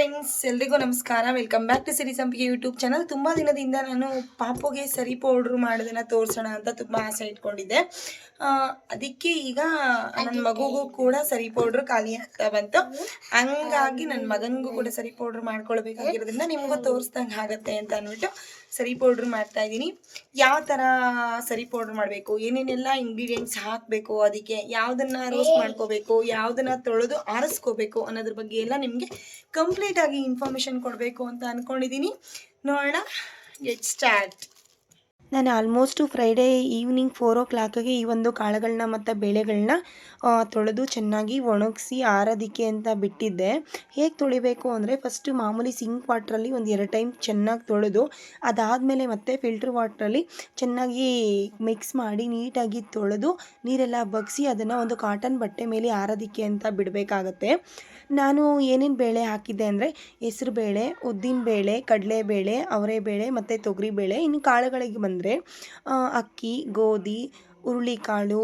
Friends ಎಲ್ರಿಗೂ ನಮಸ್ಕಾರ. Welcome back to ಸಿರಿ ಸಂಪಿಗೆ ಯೂಟ್ಯೂಬ್ ಚಾನಲ್ ತುಂಬ ದಿನದಿಂದ ನಾನು ಪಾಪುಗೆ ಸರಿ ಪೌಡ್ರ್ ಮಾಡೋದನ್ನ ತೋರಿಸೋಣ ಅಂತ ತುಂಬ ಆಸೆ ಇಟ್ಕೊಂಡಿದ್ದೆ. ಅದಕ್ಕೆ ಈಗ ನನ್ನ ಮಗುಗೂ ಕೂಡ ಸರಿ ಪೌಡ್ರ್ ಖಾಲಿ ಆಗ್ತಾ ಬಂತು. ಹಂಗಾಗಿ ನನ್ನ ಮಗನಿಗೂ ಕೂಡ ಸರಿ ಪೌಡ್ರ್ ಮಾಡ್ಕೊಳ್ಬೇಕಾಗಿರೋದ್ರಿಂದ ನಿಮಗೂ ತೋರಿಸ್ದಂಗೆ ಆಗತ್ತೆ ಅಂತ ಅಂದ್ಬಿಟ್ಟು ಸರಿ ಪೌಡ್ರ್ ಮಾಡ್ತಾ ಇದ್ದೀನಿ. ಯಾವ ಥರ ಸರಿ ಪೌಡ್ರ್ ಮಾಡಬೇಕು? ಏನೇನೆಲ್ಲ ಇಂಗ್ರೀಡಿಯೆಂಟ್ಸ್ ಹಾಕಬೇಕು ಅದಕ್ಕೆ? ಯಾವುದನ್ನ ರೋಸ್ಟ್ ಮಾಡ್ಕೋಬೇಕು? ಯಾವುದನ್ನ ತೊಳೆದು ಆರಿಸ್ಕೋಬೇಕು ಅನ್ನೋದ್ರ ಬಗ್ಗೆ ಎಲ್ಲ ನಿಮಗೆ ಕಂಪ್ಲೀಟಾಗಿ ಇನ್ಫಾರ್ಮೇಷನ್ ಕೊಡಬೇಕು ಅಂತ ಅಂದ್ಕೊಂಡಿದ್ದೀನಿ ನೋಡೋಣ ಗೆಟ್ ಸ್ಟಾರ್ಟ್ ನಾನು ಆಲ್ಮೋಸ್ಟು ಫ್ರೈಡೇ ಈವ್ನಿಂಗ್ ಫೋರ್ ಓ ಕ್ಲಾಕಿಗೆ ಈ ಒಂದು ಕಾಳುಗಳನ್ನ ಮತ್ತು ಬೇಳೆಗಳನ್ನ ತೊಳೆದು ಚೆನ್ನಾಗಿ ಒಣಗಿಸಿ ಆರೋದಿಕ್ಕೆ ಅಂತ ಬಿಟ್ಟಿದ್ದೆ. ಹೇಗೆ ತೊಳಿಬೇಕು ಅಂದರೆ ಫಸ್ಟು ಮಾಮೂಲಿ ಸಿಂಕ್ ವಾಟ್ರಲ್ಲಿ ಒಂದು ಎರಡು ಟೈಮ್ ಚೆನ್ನಾಗಿ ತೊಳೆದು, ಅದಾದಮೇಲೆ ಮತ್ತೆ ಫಿಲ್ಟ್ರ್ ವಾಟ್ರಲ್ಲಿ ಚೆನ್ನಾಗಿ ಮಿಕ್ಸ್ ಮಾಡಿ ನೀಟಾಗಿ ತೊಳೆದು ನೀರೆಲ್ಲ ಬಗ್ಸಿ ಅದನ್ನು ಒಂದು ಕಾಟನ್ ಬಟ್ಟೆ ಮೇಲೆ ಆರೋದಿಕ್ಕೆ ಅಂತ ಬಿಡಬೇಕಾಗತ್ತೆ. ನಾನು ಏನೇನು ಬೇಳೆ ಹಾಕಿದ್ದೆ ಅಂದರೆ ಹೆಸ್ರು ಬೇಳೆ, ಉದ್ದಿನ ಬೇಳೆ ಕಡಲೆಬೇಳೆ ಅವರೆಬೇಳೆ ಮತ್ತು ತೊಗರಿಬೇಳೆ ಇನ್ನು ಕಾಳುಗಳಿಗೆ ಬಂದರೆ ಅಕ್ಕಿ, ಗೋಧಿ, ಹುರುಳಿಕಾಳು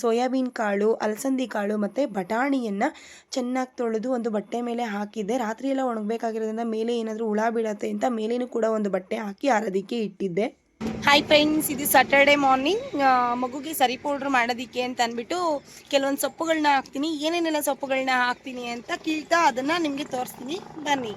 ಸೋಯಾಬೀನ್ ಕಾಳು, ಅಲಸಂದಿ ಕಾಳು ಮತ್ತು ಬಟಾಣಿಯನ್ನು ಚೆನ್ನಾಗಿ ತೊಳೆದು ಒಂದು ಬಟ್ಟೆ ಮೇಲೆ ಹಾಕಿದ್ದೆ ರಾತ್ರಿ ಎಲ್ಲ ಒಣಗಬೇಕಾಗಿರೋದ್ರಿಂದ ಮೇಲೆ ಏನಾದರೂ ಹುಳ ಬೀಳತ್ತೆ ಅಂತ ಮೇಲೇನೂ ಕೂಡ ಒಂದು ಬಟ್ಟೆ ಹಾಕಿ ಆರೋದಕ್ಕೆ ಇಟ್ಟಿದ್ದೆ. ಹಾಯ್ ಫ್ರೆಂಡ್ಸ್ ಇದು ಸ್ಯಾಟರ್ಡೆ ಮಾರ್ನಿಂಗ್ ಮಗುಗೆ ಸರಿ ಪೌಡ್ರ್ ಮಾಡೋದಕ್ಕೆ ಅಂತ ಅಂದ್ಬಿಟ್ಟು ಕೆಲವೊಂದು ಸೊಪ್ಪುಗಳನ್ನ ಹಾಕ್ತೀನಿ. ಏನೇನೆಲ್ಲ ಸೊಪ್ಪುಗಳನ್ನ ಹಾಕ್ತೀನಿ ಅಂತ ಕೀಳ್ತಾ ಅದನ್ನು ನಿಮಗೆ ತೋರಿಸ್ತೀನಿ. ಬನ್ನಿ.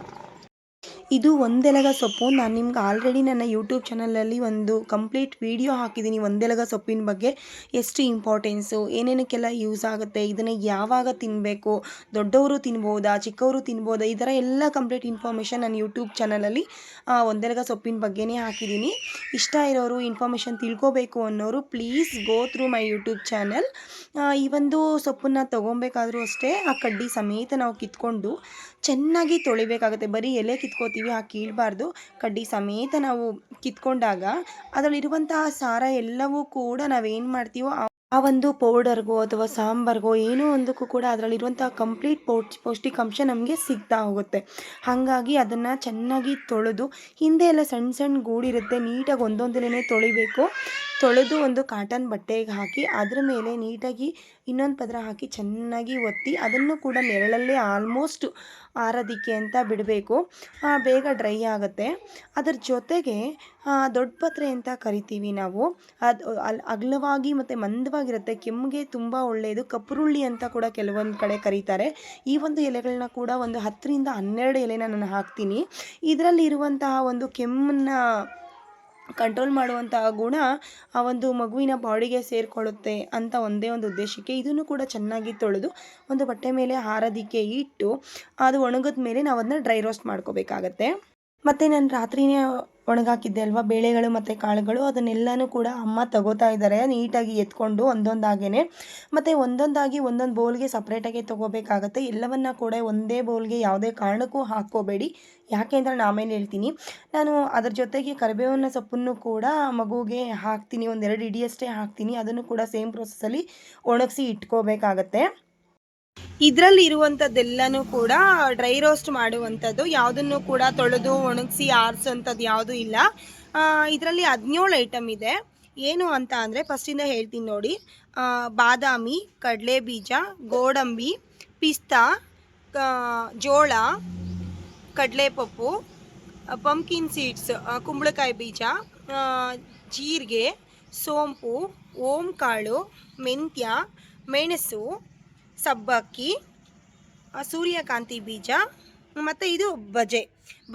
ಇದು ಒಂದೆಲಗ ಸೊಪ್ಪು. ನಾನು ನಿಮ್ಗೆ ಆಲ್ರೆಡಿ ನನ್ನ ಯೂಟ್ಯೂಬ್ ಚಾನಲಲ್ಲಿ ಒಂದು ಕಂಪ್ಲೀಟ್ ವಿಡಿಯೋ ಹಾಕಿದ್ದೀನಿ ಒಂದೆಲಗ ಸೊಪ್ಪಿನ ಬಗ್ಗೆ. ಎಷ್ಟು ಇಂಪಾರ್ಟೆನ್ಸು ಏನೇನಕ್ಕೆಲ್ಲ ಯೂಸ್ ಆಗುತ್ತೆ, ಇದನ್ನು ಯಾವಾಗ ತಿನ್ನಬೇಕು ದೊಡ್ಡವರು ತಿನ್ಬೋದಾ, ಚಿಕ್ಕವರು ತಿನ್ಬೋದಾ, ಈ ಥರ ಎಲ್ಲ ಕಂಪ್ಲೀಟ್ ಇನ್ಫಾರ್ಮೇಷನ್ ನಾನು ಯೂಟ್ಯೂಬ್ ಚಾನಲಲ್ಲಿ ಒಂದೆಲಗ ಸೊಪ್ಪಿನ ಬಗ್ಗೆನೇ ಹಾಕಿದ್ದೀನಿ ಇಷ್ಟ ಇರೋರು ಇನ್ಫಾರ್ಮೇಷನ್ ತಿಳ್ಕೊಬೇಕು ಅನ್ನೋರು please go through my YouTube channel ಈ ಒಂದು ಸೊಪ್ಪನ್ನು ತೊಗೊಬೇಕಾದ್ರೂ ಅಷ್ಟೇ ಆ ಕಡ್ಡಿ ಸಮೇತ ನಾವು ಕಿತ್ಕೊಂಡು ಚೆನ್ನಾಗಿ ತೊಳಿಬೇಕಾಗುತ್ತೆ. ಬರೀ ಎಲೆ ಕಿತ್ಕೋತೀವಿ ಆ ಕೀಳಬಾರ್ದು ಕಡ್ಡಿ ಸಮೇತ ನಾವು ಕಿತ್ಕೊಂಡಾಗ ಅದರಲ್ಲಿರುವಂತಹ ಸಾರ ಎಲ್ಲವೂ ಕೂಡ ನಾವೇನು ಮಾಡ್ತೀವೋ ಆ ಒಂದು ಪೌಡರ್ಗೋ ಅಥವಾ ಸಾಂಬಾರ್ಗೋ ಏನೋ ಒಂದಕ್ಕೂ ಕೂಡ ಅದರಲ್ಲಿರುವಂಥ ಕಂಪ್ಲೀಟ್ ಪೌಷ್ ಪೌಷ್ಟಿಕಾಂಶ ನಮಗೆ ಸಿಗ್ತಾ ಹೋಗುತ್ತೆ. ಹಾಗಾಗಿ ಅದನ್ನು ಚೆನ್ನಾಗಿ ತೊಳೆದು ಹಿಂದೆ ಎಲ್ಲ ಸಣ್ಣ ಸಣ್ಣ ಗೂಡಿರುತ್ತೆ. ನೀಟಾಗಿ ಒಂದೊಂದಲೇ ತೊಳಿಬೇಕು. ತೊಳೆದು ಒಂದು ಕಾಟನ್ ಬಟ್ಟೆಗೆ ಹಾಕಿ, ಅದರ ಮೇಲೆ ನೀಟಾಗಿ ಇನ್ನೊಂದು ಪದರ ಹಾಕಿ ಚೆನ್ನಾಗಿ ಒತ್ತಿ, ಅದನ್ನು ಕೂಡ ನೆರಳಲ್ಲೇ ಆಲ್ಮೋಸ್ಟ್ ಆರೋದಿಕ್ಕೆ ಅಂತ ಬಿಡಬೇಕು. ಬೇಗ ಡ್ರೈ ಆಗುತ್ತೆ. ಅದರ ಜೊತೆಗೆ ದೊಡ್ಡ ಪತ್ರೆ ಅಂತ ಕರಿತೀವಿ ನಾವು. ಅದು ಅಲ್ಲಿ ಅಗಲವಾಗಿ ಮತ್ತು ಮಂದವಾಗಿರುತ್ತೆ. ಕೆಮ್ಮಿಗೆ ತುಂಬ ಒಳ್ಳೆಯದು ಕಪ್ರುಳ್ಳಿ ಅಂತ ಕೂಡ ಕೆಲವೊಂದು ಕಡೆ ಕರೀತಾರೆ. ಈ ಒಂದು ಎಲೆಗಳನ್ನ ಕೂಡ ಒಂದು ಹತ್ತರಿಂದ ಹನ್ನೆರಡು ಎಲೆನ ನಾನು ಹಾಕ್ತೀನಿ. ಇದರಲ್ಲಿ ಇರುವಂತಹ ಒಂದು ಕೆಮ್ಮನ್ನು ಕಂಟ್ರೋಲ್ ಮಾಡುವಂತಹ ಗುಣ ಆ ಒಂದು ಮಗುವಿನ ಬಾಡಿಗೆ ಸೇರಿಕೊಳ್ಳುತ್ತೆ ಅಂತ ಒಂದೇ ಒಂದು ಉದ್ದೇಶಕ್ಕೆ ಇದನ್ನು ಕೂಡ ಚೆನ್ನಾಗಿ ತೊಳೆದು ಒಂದು ಬಟ್ಟೆ ಮೇಲೆ ಹಾರದಿಕ್ಕೆ ಇಟ್ಟು ಅದು ಒಣಗಿದ ಮೇಲೆ ನಾವು ಅದನ್ನ ಡ್ರೈ ರೋಸ್ಟ್ ಮಾಡ್ಕೋಬೇಕಾಗತ್ತೆ. ಮತ್ತು ನಾನು ರಾತ್ರಿನೇ ಒಣಗಾಕಿದ್ದೆ ಅಲ್ವಾ? ಬೇಳೆಗಳು ಮತ್ತು ಕಾಳುಗಳು, ಅದನ್ನೆಲ್ಲನೂ ಕೂಡ ಅಮ್ಮ ತಗೋತಾ ಇದ್ದಾರೆ. ನೀಟಾಗಿ ಎತ್ಕೊಂಡು ಒಂದೊಂದಾಗೇ ಮತ್ತು ಒಂದೊಂದಾಗಿ ಒಂದೊಂದು ಬೌಲ್ಗೆ ಸಪ್ರೇಟಾಗಿ ತೊಗೋಬೇಕಾಗತ್ತೆ. ಎಲ್ಲವನ್ನ ಕೂಡ ಒಂದೇ ಬೌಲ್ಗೆ ಯಾವುದೇ ಕಾರಣಕ್ಕೂ ಹಾಕ್ಕೋಬೇಡಿ. ಯಾಕೆ ಅಂದರೆ ನಾನು ಆಮೇಲೆ ಹೇಳ್ತೀನಿ, ನಾನು ಅದ್ರ ಜೊತೆಗೆ ಕರಿಬೇವಿನ ಸೊಪ್ಪನ್ನು ಕೂಡ ಮಗುಗೆ ಹಾಕ್ತೀನಿ. ಒಂದೆರಡು ಇಡಿಯಷ್ಟೇ ಹಾಕ್ತೀನಿ. ಅದನ್ನು ಕೂಡ ಸೇಮ್ ಪ್ರೊಸೆಸಲ್ಲಿ ಒಣಗಿಸಿ ಇಟ್ಕೋಬೇಕಾಗತ್ತೆ. ಇದರಲ್ಲಿ ಇರುವಂಥದ್ದೆಲ್ಲನೂ ಕೂಡ ಡ್ರೈ ರೋಸ್ಟ್ ಮಾಡುವಂಥದ್ದು, ಯಾವುದನ್ನು ಕೂಡ ತೊಳೆದು ಒಣಗಿಸಿ ಆರಿಸೋಂಥದ್ದು ಯಾವುದೂ ಇಲ್ಲ. ಇದರಲ್ಲಿ ಹದಿನೇಳು ಐಟಮ್ ಇದೆ. ಏನು ಅಂತ ಅಂದರೆ ಫಸ್ಟಿಂದ ಹೇಳ್ತೀನಿ ನೋಡಿ. ಬಾದಾಮಿ ಕಡಲೆ ಬೀಜ ಗೋಡಂಬಿ, ಪಿಸ್ತಾ ಜೋಳ, ಕಡಲೆಪಪ್ಪು ಪಂಪ್ಕಿನ್ ಸೀಡ್ಸ್ ಕುಂಬಳಕಾಯಿ ಬೀಜ ಜೀರಿಗೆ, ಸೋಂಪು ಓಂ ಕಾಳು ಮೆಂತ್ಯ, ಮೆಣಸು ಸಬ್ಬಕ್ಕಿ ಸೂರ್ಯಕಾಂತಿ ಬೀಜ, ಮತ್ತು ಇದು ಬಜೆ.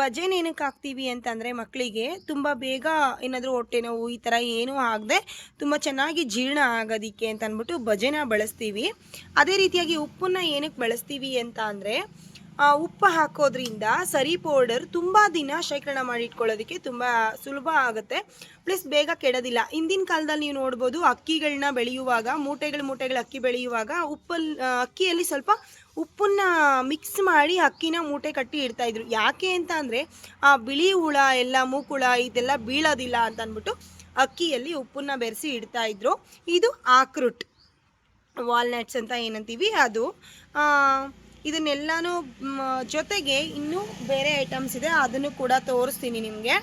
ಬಜೆನ ಏನಕ್ಕೆ ಹಾಕ್ತೀವಿ ಅಂತಂದರೆ ಮಕ್ಕಳಿಗೆ ತುಂಬ ಬೇಗ ಏನಾದರೂ ಹೊಟ್ಟೆ ನೋವು ಈ ಥರ ಏನೂ ಆಗದೆ ತುಂಬ ಚೆನ್ನಾಗಿ ಜೀರ್ಣ ಆಗೋದಕ್ಕೆ ಅಂತ ಅಂದ್ಬಿಟ್ಟು ಬಜೆನ ಬಳಸ್ತೀವಿ. ಅದೇ ರೀತಿಯಾಗಿ ಉಪ್ಪನ್ನು ಏನಕ್ಕೆ ಬಳಸ್ತೀವಿ ಅಂತ ಅಂದರೆ ಉಪ್ಪು ಹಾಕೋದ್ರಿಂದ ಸರಿ ಪೌಡರ್ ತುಂಬ ದಿನ ಶೇಖರಣೆ ಮಾಡಿ ಇಟ್ಕೊಳ್ಳೋದಕ್ಕೆ ತುಂಬ ಸುಲಭ ಆಗುತ್ತೆ. ಪ್ಲಸ್ ಬೇಗ ಕೆಡೋದಿಲ್ಲ. ಹಿಂದಿನ ಕಾಲದಲ್ಲಿ ನೀವು ನೋಡ್ಬೋದು ಅಕ್ಕಿಗಳನ್ನ ಬೆಳೆಯುವಾಗ, ಮೂಟೆಗಳು ಮೂಟೆಗಳು ಅಕ್ಕಿ ಬೆಳೆಯುವಾಗ ಉಪ್ಪಲ್ಲಿ ಅಕ್ಕಿಯಲ್ಲಿ ಸ್ವಲ್ಪ ಉಪ್ಪನ್ನ ಮಿಕ್ಸ್ ಮಾಡಿ ಅಕ್ಕಿನ ಮೂಟೆ ಕಟ್ಟಿ ಇಡ್ತಾ ಇದ್ರು. ಯಾಕೆ ಅಂತ ಅಂದರೆ, ಆ ಬಿಳಿ ಹುಳ, ಎಲ್ಲ ಮೂಕುಳ ಇದೆಲ್ಲ ಬೀಳೋದಿಲ್ಲ ಅಂತ ಅಂದ್ಬಿಟ್ಟು ಅಕ್ಕಿಯಲ್ಲಿ ಉಪ್ಪನ್ನ ಬೆರೆಸಿ ಇಡ್ತಾಯಿದ್ರು ಇದು ಆಕ್ರೂಟ್. ವಾಲ್ನಟ್ಸ್ ಅಂತ ಏನಂತೀವಿ ಅದು. ಇದನ್ನೆಲ್ಲನೂ ಜೊತೆಗೆ ಇನ್ನೂ ಬೇರೆ ಐಟಮ್ಸ್ ಇದೆ, ಅದನ್ನು ಕೂಡ ತೋರಿಸ್ತೀನಿ ನಿಮಗೆ.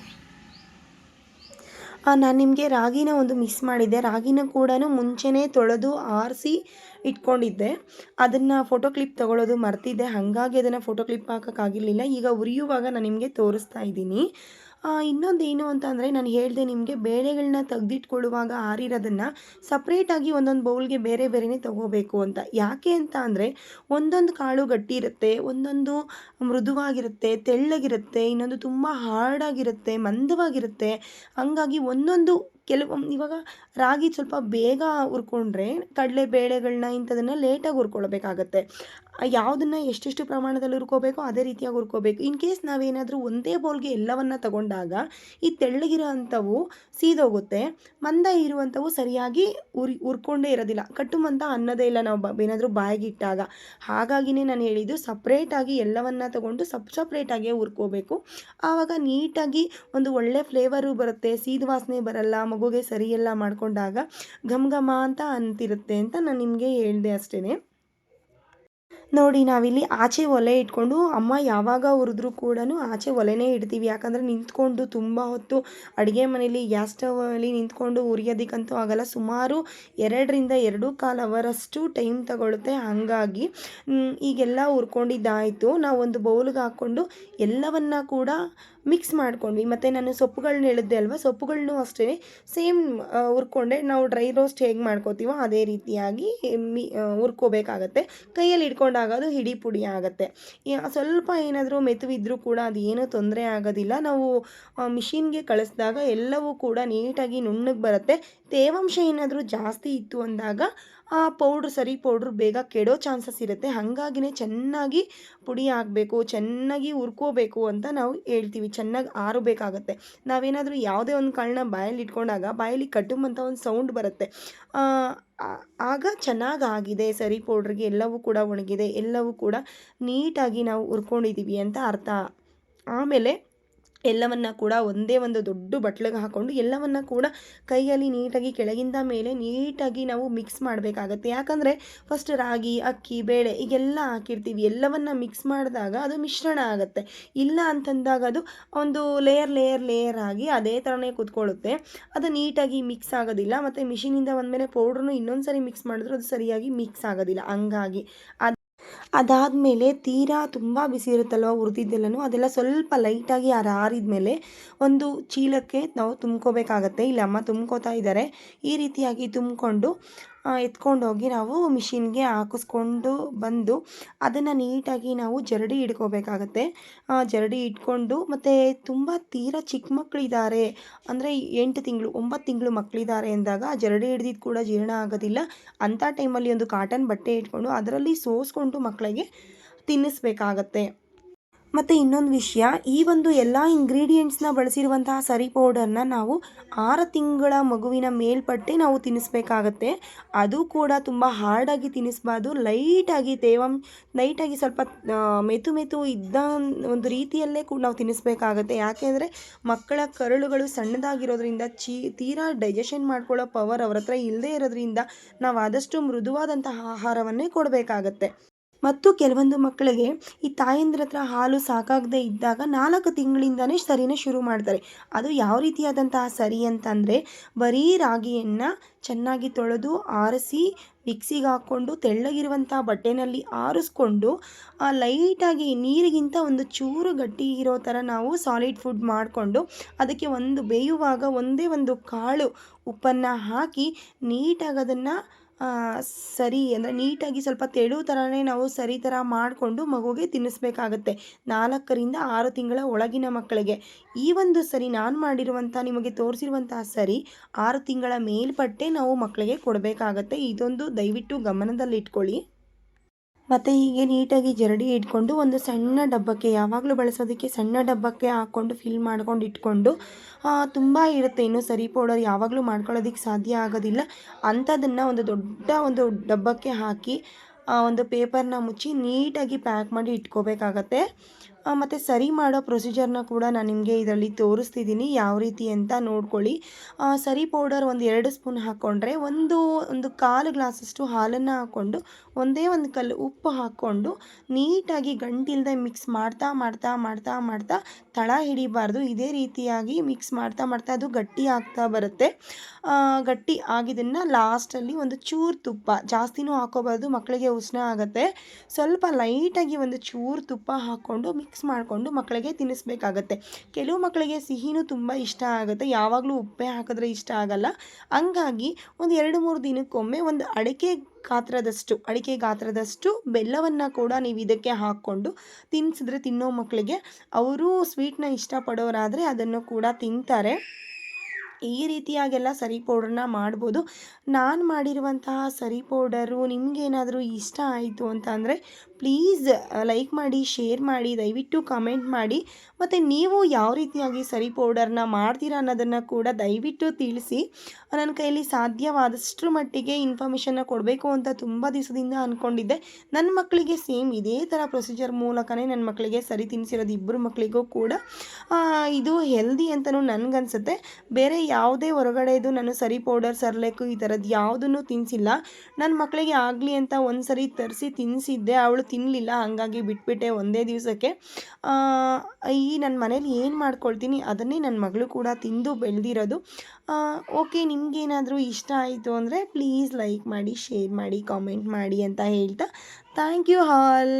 ನಾನು ನಿಮಗೆ ರಾಗಿನ ಒಂದು ಮಿಸ್ ಮಾಡಿದ್ದೆ. ರಾಗಿನ ಕೂಡ ಮುಂಚೆನೇ ತೊಳೆದು ಆರಿಸಿ ಇಟ್ಕೊಂಡಿದ್ದೆ. ಅದನ್ನು ಫೋಟೋ ಕ್ಲಿಪ್ ತೊಗೊಳ್ಳೋದು ಮರ್ತಿದ್ದೆ. ಹಾಗಾಗಿ ಅದನ್ನು ಫೋಟೋ ಕ್ಲಿಪ್ ಹಾಕೋಕ್ಕಾಗಿರಲಿಲ್ಲ. ಈಗ ಉರಿಯುವಾಗ ನಾನು ನಿಮಗೆ ತೋರಿಸ್ತಾ ಇದ್ದೀನಿ. ಇನ್ನೊಂದು ಏನು ಅಂತ ಅಂದರೆ ನಾನು ಹೇಳಿದೆ ನಿಮಗೆ ಬೇಳೆಗಳನ್ನ ತೆಗೆದಿಟ್ಕೊಳ್ಳುವಾಗ ಆರಿರೋದನ್ನು ಸಪ್ರೇಟಾಗಿ ಒಂದೊಂದು ಬೌಲ್ಗೆ ಬೇರೆ ಬೇರೆನೇ ತೊಗೋಬೇಕು ಅಂತ. ಯಾಕೆ ಅಂತ ಅಂದರೆ ಒಂದೊಂದು ಕಾಳು ಗಟ್ಟಿ ಇರುತ್ತೆ, ಒಂದೊಂದು ಮೃದುವಾಗಿರುತ್ತೆ, ತೆಳ್ಳಗಿರುತ್ತೆ, ಇನ್ನೊಂದು ತುಂಬ ಹಾರ್ಡಾಗಿರುತ್ತೆ ಮಂದವಾಗಿರುತ್ತೆ. ಹಂಗಾಗಿ ಒಂದೊಂದು ಕೆಲವು ಇವಾಗ ರಾಗಿ ಸ್ವಲ್ಪ ಬೇಗ ಹುರ್ಕೊಂಡ್ರೆ ಕಡಲೆ ಬೇಳೆಗಳನ್ನ ಇಂಥದನ್ನು ಲೇಟಾಗಿ ಹುರ್ಕೊಳ್ಬೇಕಾಗತ್ತೆ. ಯಾವುದನ್ನು ಎಷ್ಟೆಷ್ಟು ಪ್ರಮಾಣದಲ್ಲಿ ಹುರ್ಕೋಬೇಕೋ ಅದೇ ರೀತಿಯಾಗಿ ಹುರ್ಕೋಬೇಕು. ಇನ್ ಕೇಸ್ ನಾವೇನಾದರೂ ಒಂದೇ ಬೌಲ್ಗೆ ಎಲ್ಲವನ್ನು ತಗೊಂಡಾಗ ಈ ತೆಳ್ಳಗಿರೋ ಅಂಥವು ಸೀದೋಗುತ್ತೆ. ಮಂದ ಇರುವಂಥವು ಸರಿಯಾಗಿ ಉರಿ ಹುರ್ಕೊಂಡೇ ಇರೋದಿಲ್ಲ. ಕಟ್ಟುಮಂತ ಅನ್ನೋದೇ ಇಲ್ಲ ನಾವು ಬ ಏನಾದರೂ ಬಾಯಿಗಿಟ್ಟಾಗ. ಹಾಗಾಗಿನೇ ನಾನು ಹೇಳಿದ್ದು ಸಪ್ರೇಟಾಗಿ ಎಲ್ಲವನ್ನು ತಗೊಂಡು ಸಪ್ ಸಪ್ರೇಟಾಗೇ ಹುರ್ಕೋಬೇಕು. ಆವಾಗ ನೀಟಾಗಿ ಒಂದು ಒಳ್ಳೆ ಫ್ಲೇವರು ಬರುತ್ತೆ, ಸೀದ ವಾಸನೆ ಬರಲ್ಲ ಮಗುಗೆ ಸರಿಯೆಲ್ಲ ಮಾಡಿಕೊಂಡಾಗ ಘಮ್ ಘಮ ಅಂತ ಅಂತಿರುತ್ತೆ ಅಂತ ನಾನು ನಿಮಗೆ ಹೇಳಿದೆ ಅಷ್ಟೇ ನೋಡಿ, ನಾವಿಲ್ಲಿ ಆಚೆ ಒಲೆ ಇಟ್ಕೊಂಡು ಅಮ್ಮ ಯಾವಾಗ ಹುರಿದ್ರು ಕೂಡ ಆಚೆ ಒಲೆನೇ ಇಡ್ತೀವಿ. ಯಾಕಂದರೆ ನಿಂತ್ಕೊಂಡು ತುಂಬ ಹೊತ್ತು ಅಡುಗೆ ಮನೇಲಿ ಗ್ಯಾಸ್ ಸ್ಟವಲ್ಲಿ ನಿಂತ್ಕೊಂಡು ಉರಿಯೋದಕ್ಕಂತೂ ಆಗಲ್ಲ. ಸುಮಾರು ಎರಡರಿಂದ ಎರಡು ಕಾಲು ಅವರಷ್ಟು ಟೈಮ್ ತಗೊಳುತ್ತೆ. ಹಾಗಾಗಿ ಈಗೆಲ್ಲ ಹುರ್ಕೊಂಡಿದ್ದಾಯಿತು. ನಾವೊಂದು ಬೌಲ್ಗೆ ಹಾಕ್ಕೊಂಡು ಎಲ್ಲವನ್ನ ಕೂಡ ಮಿಕ್ಸ್ ಮಾಡ್ಕೊಂಡ್ವಿ. ಮತ್ತು ನಾನು ಸೊಪ್ಪುಗಳನ್ನ ಹೇಳಿದ್ದೆ ಅಲ್ವಾ? ಸೊಪ್ಪುಗಳನ್ನೂ ಅಷ್ಟೇ ಸೇಮ್ ಹುರ್ಕೊಂಡೆ. ನಾವು ಡ್ರೈ ರೋಸ್ಟ್ ಹೇಗೆ ಮಾಡ್ಕೋತೀವೋ ಅದೇ ರೀತಿಯಾಗಿ ಮಿ ಹುರ್ಕೋಬೇಕಾಗತ್ತೆ. ಕೈಯಲ್ಲಿ ಹಿಡ್ಕೊಂಡಾಗ ಅದು ಹಿಡಿ ಪುಡಿ ಆಗುತ್ತೆ. ಸ್ವಲ್ಪ ಏನಾದರೂ ಮೆತುವಿದ್ರೂ ಕೂಡ ಅದು ತೊಂದರೆ ಆಗೋದಿಲ್ಲ. ನಾವು ಮಿಷಿನ್ಗೆ ಕಳಿಸಿದಾಗ ಎಲ್ಲವೂ ಕೂಡ ನೀಟಾಗಿ ನುಣ್ಣಗೆ ಬರುತ್ತೆ. ತೇವಾಂಶ ಏನಾದರೂ ಜಾಸ್ತಿ ಇತ್ತು ಅಂದಾಗ, ಆ ಪೌಡ್ರ್ ಸರಿ ಪೌಡ್ರ್ ಬೇಗ ಕೆಡೋ ಚಾನ್ಸಸ್ ಇರುತ್ತೆ. ಹಾಗಾಗಿನೇ ಚೆನ್ನಾಗಿ ಪುಡಿ ಆಗಬೇಕು ಚೆನ್ನಾಗಿ ಹುರ್ಕೋಬೇಕು ಅಂತ ನಾವು ಹೇಳ್ತೀವಿ. ಚೆನ್ನಾಗಿ ಆರಬೇಕಾಗತ್ತೆ. ನಾವೇನಾದರೂ ಯಾವುದೇ ಒಂದು ಕಾಳನ್ನ ಬಾಯಲ್ಲಿ ಇಟ್ಕೊಂಡಾಗ, ಬಾಯಲ್ಲಿ ಕಟ್ಟುಮಂತ ಒಂದು ಸೌಂಡ್ ಬರುತ್ತೆ. ಆಗ ಚೆನ್ನಾಗಿ ಆಗಿದೆ ಸರಿ ಪೌಡ್ರಿಗೆ ಎಲ್ಲವೂ ಕೂಡ ಒಣಗಿದೆ. ಎಲ್ಲವೂ ಕೂಡ ನೀಟಾಗಿ ನಾವು ಹುರ್ಕೊಂಡಿದ್ದೀವಿ ಅಂತ ಅರ್ಥ. ಆಮೇಲೆ ಎಲ್ಲವನ್ನು ಕೂಡ ಒಂದೇ ಒಂದು ದೊಡ್ಡ ಬಟ್ಲಿಗೆ ಹಾಕೊಂಡು ಎಲ್ಲವನ್ನ ಕೂಡ ಕೈಯಲ್ಲಿ ನೀಟಾಗಿ ಕೆಳಗಿಂದ ಮೇಲೆ ನೀಟಾಗಿ ನಾವು ಮಿಕ್ಸ್ ಮಾಡಬೇಕಾಗತ್ತೆ. ಯಾಕಂದರೆ ಫಸ್ಟ್ ರಾಗಿ, ಅಕ್ಕಿ, ಬೇಳೆ ಈಗೆಲ್ಲ ಹಾಕಿರ್ತೀವಿ. ಎಲ್ಲವನ್ನ ಮಿಕ್ಸ್ ಮಾಡಿದಾಗ ಅದು ಮಿಶ್ರಣ ಆಗುತ್ತೆ. ಇಲ್ಲ ಅಂತಂದಾಗ ಅದು ಒಂದು ಲೇಯರ್ ಲೇಯರ್ ಲೇಯರ್ ಆಗಿ ಅದೇ ಥರನೇ ಕೂತ್ಕೊಳ್ಳುತ್ತೆ. ಅದು ನೀಟಾಗಿ ಮಿಕ್ಸ್ ಆಗೋದಿಲ್ಲ. ಮತ್ತು ಮಿಷಿನಿಂದ ಬಂದಮೇಲೆ ಪೌಡ್ರನ್ನು ಇನ್ನೊಂದು ಸರಿ ಮಿಕ್ಸ್ ಮಾಡಿದ್ರೂ ಅದು ಸರಿಯಾಗಿ ಮಿಕ್ಸ್ ಆಗೋದಿಲ್ಲ. ಹಂಗಾಗಿ ಅದು ಅದಾದಮೇಲೆ ತೀರಾ ತುಂಬ ಬಿಸಿ ಇರುತ್ತಲ್ವ ಹುರಿದಿದ್ದೆಲ್ಲನೂ ಅದೆಲ್ಲ ಸ್ವಲ್ಪ ಲೈಟಾಗಿ ಆರಿದ ಮೇಲೆ ಒಂದು ಚೀಲಕ್ಕೆ ನಾವು ತುಂಬ್ಕೋಬೇಕಾಗತ್ತೆ. ಇಲ್ಲಿ ಅಮ್ಮ ತುಂಬ್ಕೋತಾ ಇದ್ದಾರೆ ಈ ರೀತಿಯಾಗಿ ತುಂಬಿಕೊಂಡು ಎತ್ಕೊಂಡೋಗಿ ನಾವು ಮಿಷಿನ್ಗೆ ಹಾಕಿಸ್ಕೊಂಡು ಬಂದು ಅದನ್ನು ನೀಟಾಗಿ ನಾವು ಜರಡಿ ಇಟ್ಕೋಬೇಕಾಗತ್ತೆ. ಜರಡಿ ಇಟ್ಕೊಂಡು ಮತ್ತು ತುಂಬ ತೀರಾ ಚಿಕ್ಕ ಮಕ್ಕಳಿದ್ದಾರೆ ಅಂದರೆ ಎಂಟು ತಿಂಗಳು, ಒಂಬತ್ತು ತಿಂಗಳು ಮಕ್ಕಳಿದ್ದಾರೆ ಅಂದಾಗ ಜರಡಿ ಹಿಡ್ದಿದ್ದು ಕೂಡ ಜೀರ್ಣ ಆಗೋದಿಲ್ಲ. ಅಂಥ ಟೈಮಲ್ಲಿ ಒಂದು ಕಾಟನ್ ಬಟ್ಟೆ ಇಟ್ಕೊಂಡು ಅದರಲ್ಲಿ ಸೋಸ್ಕೊಂಡು ಮಕ್ಕಳಿಗೆ ತಿನ್ನಿಸ್ಬೇಕಾಗತ್ತೆ. ಮತ್ತು ಇನ್ನೊಂದು ವಿಷಯ, ಈ ಒಂದು ಎಲ್ಲ ಇಂಗ್ರೀಡಿಯೆಂಟ್ಸ್ನ ಬಳಸಿರುವಂತಹ ಸರಿ ಪೌಡರ್ನ ನಾವು ಆರು ತಿಂಗಳ ಮಗುವಿನ ಮೇಲ್ಪಟ್ಟೆ ನಾವು ತಿನ್ನಿಸ್ಬೇಕಾಗತ್ತೆ ಅದು ಕೂಡ ತುಂಬ ಹಾರ್ಡಾಗಿ ತಿನ್ನಿಸ್ಬಾರ್ದು ಲೈಟಾಗಿ ತೇವಂ ಲೈಟಾಗಿ ಸ್ವಲ್ಪ ಮೆತು ಮೆತು ಇದ್ದ ಒಂದು ರೀತಿಯಲ್ಲೇ ಕೂಡ ನಾವು ತಿನ್ನಿಸ್ಬೇಕಾಗತ್ತೆ ಯಾಕೆಂದರೆ ಮಕ್ಕಳ ಕರುಳುಗಳು ಸಣ್ಣದಾಗಿರೋದ್ರಿಂದ ಚೀ, ತೀರಾ ಡೈಜೆಷನ್ ಮಾಡ್ಕೊಳ್ಳೋ ಪವರ್ ಅವ್ರ ಹತ್ರ ಇಲ್ಲದೇ ಇರೋದ್ರಿಂದ ನಾವು ಆದಷ್ಟು ಮೃದುವಾದಂತಹ ಆಹಾರವನ್ನೇ ಕೊಡಬೇಕಾಗತ್ತೆ. ಮತ್ತು ಕೆಲವೊಂದು ಮಕ್ಕಳಿಗೆ ಈ ತಾಯಂದ್ರ ಹತ್ರ ಹಾಲು ಸಾಕಾಗದೇ ಇದ್ದಾಗ ನಾಲ್ಕು ತಿಂಗಳಿಂದನೇ ಸರಿನ ಶುರು ಮಾಡ್ತಾರೆ. ಅದು ಯಾವ ರೀತಿಯಾದಂತಹ ಸರಿ ಅಂತಂದರೆ ಬರೀ ರಾಗಿಯನ್ನು ಚೆನ್ನಾಗಿ ತೊಳೆದು ಆರಿಸಿ ಮಿಕ್ಸಿಗೆ ಹಾಕ್ಕೊಂಡು ತೆಳ್ಳಗಿರುವಂಥ ಬಟ್ಟೆನಲ್ಲಿ ಆರಿಸ್ಕೊಂಡು ಲೈಟಾಗಿ ನೀರಿಗಿಂತ ಒಂದು ಚೂರು ಗಟ್ಟಿ ಇರೋ ಥರ ನಾವು ಸಾಲಿಡ್ ಫುಡ್ ಮಾಡಿಕೊಂಡು ಅದಕ್ಕೆ ಒಂದು ಬೇಯುವಾಗ ಒಂದೇ ಒಂದು ಕಾಳು ಉಪ್ಪನ್ನು ಹಾಕಿ ನೀಟಾಗಿ ಅದನ್ನು ಸರಿ ಅಂದರೆ ನೀಟಾಗಿ ಸ್ವಲ್ಪ ತೆಳು ಥರನೇ ನಾವು ಸರಿ ಥರ ಮಾಡಿಕೊಂಡು ಮಗುಗೆ ತಿನ್ನಿಸ್ಬೇಕಾಗತ್ತೆ. ನಾಲ್ಕರಿಂದ ಆರು ತಿಂಗಳ ಒಳಗಿನ ಮಕ್ಕಳಿಗೆ. ಈ ಒಂದು ಸರಿ ನಾನು ಮಾಡಿರುವಂಥ ನಿಮಗೆ ತೋರಿಸಿರುವಂತಹ ಸರಿ ಆರು ತಿಂಗಳ ಮೇಲ್ಪಟ್ಟೆ ನಾವು ಮಕ್ಕಳಿಗೆ ಕೊಡಬೇಕಾಗತ್ತೆ. ಇದೊಂದು ದಯವಿಟ್ಟು ಗಮನದಲ್ಲಿಟ್ಕೊಳ್ಳಿ. ಮತ್ತು ಹೀಗೆ ನೀಟಾಗಿ ಜರಡಿ ಇಟ್ಕೊಂಡು ಒಂದು ಸಣ್ಣ ಡಬ್ಬಕ್ಕೆ, ಯಾವಾಗಲೂ ಬಳಸೋದಕ್ಕೆ ಸಣ್ಣ ಡಬ್ಬಕ್ಕೆ ಹಾಕ್ಕೊಂಡು ಫಿಲ್ ಮಾಡ್ಕೊಂಡು ಇಟ್ಕೊಂಡು ತುಂಬ ಇರುತ್ತೆ. ಇನ್ನು ಸರಿ ಪೌಡರ್ ಯಾವಾಗಲೂ ಮಾಡ್ಕೊಳ್ಳೋದಕ್ಕೆ ಸಾಧ್ಯ ಆಗೋದಿಲ್ಲ. ಅಂಥದನ್ನು ಒಂದು ದೊಡ್ಡ ಒಂದು ಡಬ್ಬಕ್ಕೆ ಹಾಕಿ ಒಂದು ಪೇಪರ್ನ ಮುಚ್ಚಿ ನೀಟಾಗಿ ಪ್ಯಾಕ್ ಮಾಡಿ ಇಟ್ಕೋಬೇಕಾಗತ್ತೆ. ಮತ್ತು ಸರಿ ಮಾಡೋ ಪ್ರೊಸೀಜರ್ನ ಕೂಡ ನಾನು ನಿಮಗೆ ಇದರಲ್ಲಿ ತೋರಿಸ್ತಿದ್ದೀನಿ ಯಾವ ರೀತಿ ಅಂತ ನೋಡ್ಕೊಳ್ಳಿ. ಸರಿ ಪೌಡರ್ ಒಂದು ಎರಡು ಸ್ಪೂನ್ ಹಾಕ್ಕೊಂಡ್ರೆ ಒಂದು ಒಂದು ಕಾಲು ಗ್ಲಾಸಷ್ಟು ಹಾಲನ್ನು ಹಾಕ್ಕೊಂಡು, ಒಂದೇ ಒಂದು ಕಲ್ಲು ಉಪ್ಪು ಹಾಕ್ಕೊಂಡು ನೀಟಾಗಿ ಗಂಟಿಲ್ದೆ ಮಿಕ್ಸ್ ಮಾಡ್ತಾ ಮಾಡ್ತಾ ಮಾಡ್ತಾ ಮಾಡ್ತಾ ತಳ ಹಿಡಿಬಾರ್ದು. ಇದೇ ರೀತಿಯಾಗಿ ಮಿಕ್ಸ್ ಮಾಡ್ತಾ ಮಾಡ್ತಾ ಅದು ಗಟ್ಟಿ ಆಗ್ತಾ ಬರುತ್ತೆ. ಗಟ್ಟಿ ಆಗಿದ್ದನ್ನು ಲಾಸ್ಟಲ್ಲಿ ಒಂದು ಚೂರು ತುಪ್ಪ, ಜಾಸ್ತಿನೂ ಹಾಕೋಬಾರ್ದು ಮಕ್ಕಳಿಗೆ ಉಷ್ಣ ಆಗುತ್ತೆ. ಸ್ವಲ್ಪ ಲೈಟಾಗಿ ಒಂದು ಚೂರು ತುಪ್ಪ ಹಾಕ್ಕೊಂಡು ಮಾಡಿಕೊಂಡು ಮಕ್ಕಳಿಗೆ ತಿನ್ನಿಸ್ಬೇಕಾಗತ್ತೆ. ಕೆಲವು ಮಕ್ಕಳಿಗೆ ಸಿಹಿನೂ ತುಂಬ ಇಷ್ಟ ಆಗುತ್ತೆ. ಯಾವಾಗಲೂ ಉಪ್ಪೆ ಹಾಕಿದ್ರೆ ಇಷ್ಟ ಆಗಲ್ಲ. ಹಂಗಾಗಿ ಒಂದು ಎರಡು ಮೂರು ದಿನಕ್ಕೊಮ್ಮೆ ಒಂದು ಅಡಿಕೆ ಗಾತ್ರದಷ್ಟು ಅಡಿಕೆ ಗಾತ್ರದಷ್ಟು ಬೆಲ್ಲವನ್ನು ಕೂಡ ನೀವು ಇದಕ್ಕೆ ಹಾಕ್ಕೊಂಡು ತಿನ್ನಿಸಿದ್ರೆ ತಿನ್ನೋ ಮಕ್ಕಳಿಗೆ ಅವರು ಸ್ವೀಟ್ನ ಇಷ್ಟಪಡೋರಾದರೆ ಅದನ್ನು ಕೂಡ ತಿಂತಾರೆ. ಈ ರೀತಿಯಾಗೆಲ್ಲ ಸರಿ ಪೌಡ್ರನ್ನ ಮಾಡ್ಬೋದು. ನಾನು ಮಾಡಿರುವಂತಹ ಸರಿ ಪೌಡರು ನಿಮಗೇನಾದರೂ ಇಷ್ಟ ಆಯಿತು ಅಂತ ಅಂದರೆ ಪ್ಲೀಸ್ ಲೈಕ್ ಮಾಡಿ ಶೇರ್ ಮಾಡಿ, ದಯವಿಟ್ಟು ಕಮೆಂಟ್ ಮಾಡಿ. ಮತ್ತು ನೀವು ಯಾವ ರೀತಿಯಾಗಿ ಸರಿ ಪೌಡರ್ನ ಮಾಡ್ತೀರಾ ಅನ್ನೋದನ್ನು ಕೂಡ ದಯವಿಟ್ಟು ತಿಳಿಸಿ. ನನ್ನ ಕೈಯಲ್ಲಿ ಸಾಧ್ಯವಾದಷ್ಟು ಮಟ್ಟಿಗೆ ಇನ್ಫಾರ್ಮೇಷನ್ನ ಕೊಡಬೇಕು ಅಂತ ತುಂಬ ದಿವಸದಿಂದ ಅಂದ್ಕೊಂಡಿದ್ದೆ ನನ್ನ ಮಕ್ಕಳಿಗೆ ಸೇಮ್ ಇದೇ ಥರ ಪ್ರೊಸೀಜರ್ ಮೂಲಕನೇ ನನ್ನ ಮಕ್ಕಳಿಗೆ ಸರಿ ತಿನ್ನಿಸಿರೋದು ಇಬ್ಬರು ಮಕ್ಕಳಿಗೂ ಕೂಡ. ಇದು ಹೆಲ್ದಿ ಅಂತಲೂ ನನಗನ್ಸುತ್ತೆ. ಬೇರೆ ಯಾವುದೇ ಹೊರಗಡೆದು ನಾನು ಸರಿ ಪೌಡರ್ ಸರ್ಲೇಕು ಈ ಥರದ್ದು ಯಾವುದನ್ನು ತಿನ್ನಿಸಿಲ್ಲ ನನ್ನ ಮಕ್ಕಳಿಗೆ ಆಗಲಿ ಅಂತ ಒಂದು ಸರಿ ತರಿಸಿ ತಿನ್ನಿಸಿದ್ದೆ ಅವಳು ತಿನ್ನಲಿಲ್ಲ ಹಾಗಾಗಿ ಬಿಟ್ಬಿಟ್ಟೆ ಒಂದೇ ದಿವಸಕ್ಕೆ. ಈ ನನ್ನ ಮನೇಲಿ ಏನು ಮಾಡ್ಕೊಳ್ತೀನಿ, ಅದನ್ನೇ ನನ್ನ ಮಗಳು ಕೂಡ ತಿಂದು ಬೆಳೆದಿರೋದು. ಓಕೆ, ನಿಮಗೇನಾದರೂ ಇಷ್ಟ ಆಯಿತು ಅಂದರೆ ಪ್ಲೀಸ್ ಲೈಕ್ ಮಾಡಿ ಶೇರ್ ಮಾಡಿ ಕಾಮೆಂಟ್ ಮಾಡಿ ಅಂತ ಹೇಳ್ತಾ ಥ್ಯಾಂಕ್ ಯು ಆಲ್